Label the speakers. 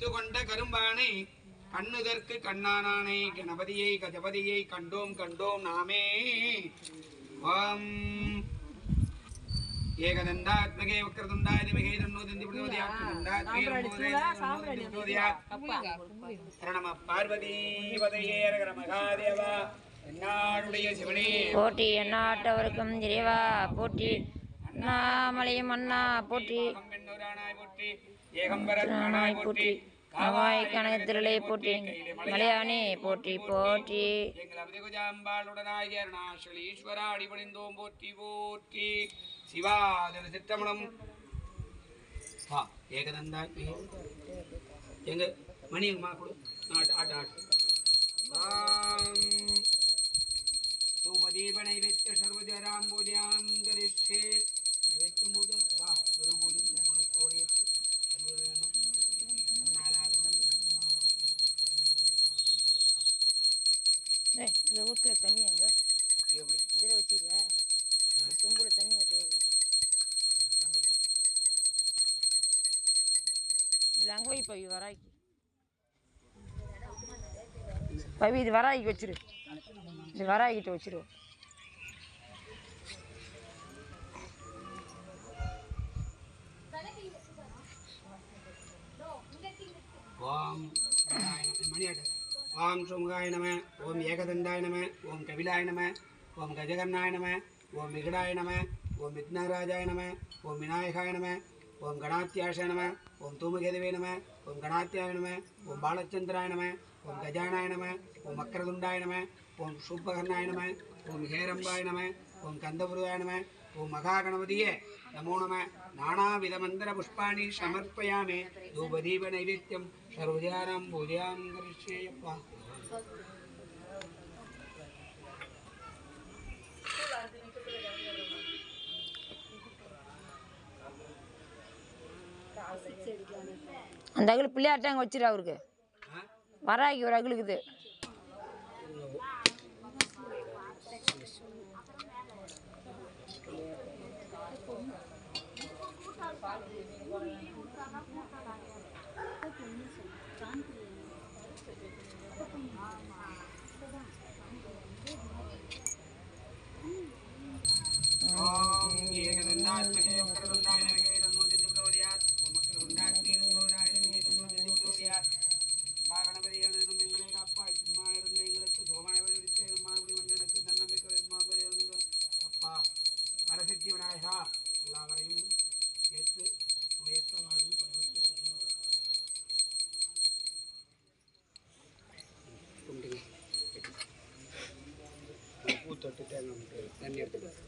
Speaker 1: With கொண்ட கரும்பானை கண்ணுதற்கு கண்ணானானை கணபதியை கஜபதியை கண்டோம் கண்டோம் நாமே. ஓம் பார்வதி பதையே ரகர மகாதேவா. என்னாடுடைய சிவனே.
Speaker 2: போற்றி எந்நாட்டவருக்கும் இறைவா. போற்றி அண்ணாமலையும் அண்ணா போற்றி
Speaker 1: பெண்ணூரானாய் போற்றி. ஏகம்பரனாய்
Speaker 2: நாய் போற்றி. நவாய் கனகத்திரளை போற்றி. மலையானே போற்றி போற்றி.
Speaker 1: எங்கள் அபிதகுஜாம்பாளுடனாகிய அருணாசல ஈஸ்வரா அடிபணிந்தோம் போற்றி போற்றி சிவாதன சித்தமணம் ஏகதந்தாய். எங்க மணி எங்கம்மா கொடு. ஆட்டு ஆட்டு ஆட்டு
Speaker 2: ஏய் இதில் ஊற்றுற தண்ணி அங்கே
Speaker 1: எப்படி
Speaker 2: இதில் வச்சிருக்கியா சொம்புல தண்ணி ஊற்றுவல இல்லை அங்கே போய் பவி வராய்க்கு பவி இது வராய்க்கு வச்சிரு இது வராய்கிட்ட வச்சிரு
Speaker 1: ஓம் மணியாட்ட ஓம் சுமுகாய நம ஓம் ஏகதண்டாய நம ஓம் கபிலாய நம ஓம் கஜகர்ணாய நம ஓம் விகடாய நம ஓம் விக்னராஜாய நம ஓம் விநாயகாய நம ஓம் கணாத்தியாஷ நம ஓம் தூமகேதவே நம ஓம் கணாத்தியாய நம ஓம் பாலச்சந்திராய நம ஓம் கஜானாய நம ஓம் மக்கரதுண்டாய நம ஓம் சூப்பகர்ணாய நம ஓம் ஹேரம்பாய நம ஓம் கந்தபுருவாய நம ஓம் மகாகணபதியே நமோ நம. நானாவிதமந்திர புஷ்பாணி சமர்ப்பயாமே. தூபதீப நைவேத்தியம் சர்வஜானாம் பூஜாம் கரிஷ்யேயப்பா
Speaker 2: அந்த அகில் பிள்ளையார்ட்ட அங்கே வச்சிரு அவருக்கு.
Speaker 1: ஆ?
Speaker 2: வராய்க்கு ஒரு அகிலுக்குது.
Speaker 1: ஓம் சொல்லிட்டு நமக்கு தண்ணி எடுத்துக்கலாம்